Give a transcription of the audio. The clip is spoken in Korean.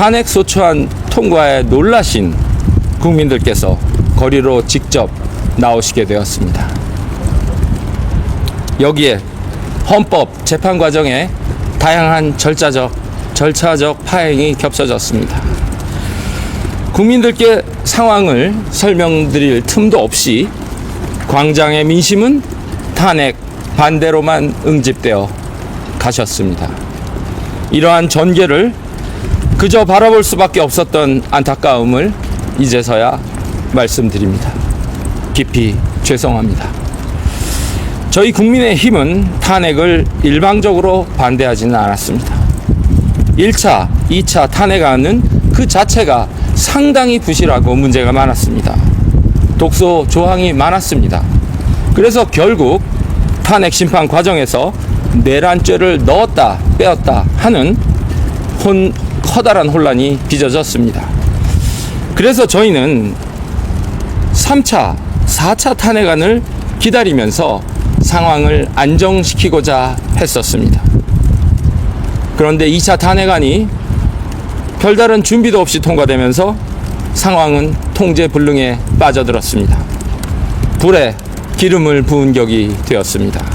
탄핵 소추안 통과에 놀라신 국민들께서 거리로 직접 나오시게 되었습니다. 여기에 헌법 재판 과정에 다양한 절차적 절차적 파행이 겹쳐졌습니다. 국민들께 상황을 설명드릴 틈도 없이 광장의 민심은 탄핵 반대로만 응집되어 가셨습니다. 이러한 전개를 그저 바라볼 수밖에 없었던 안타까움을 이제서야 말씀드립니다. 깊이 죄송합니다. 저희 국민의 힘은 탄핵을 일방적으로 반대하지는 않았습니다. 1차, 2차 탄핵안은 그 자체가 상당히 부실하고 문제가 많았습니다. 독소 조항이 많았습니다. 그래서 결국 탄핵 심판 과정에서 내란죄를 넣었다 빼었다 하는 혼, 커다란 혼란이 빚어졌습니다. 그래서 저희는 3차, 4차 탄핵안을 기다리면서 상황을 안정시키고자 했었습니다. 그런데 2차 탄핵안이 별다른 준비도 없이 통과되면서 상황은 통제 불능에 빠져들었습니다. 불에 기름을 부은 격이 되었습니다.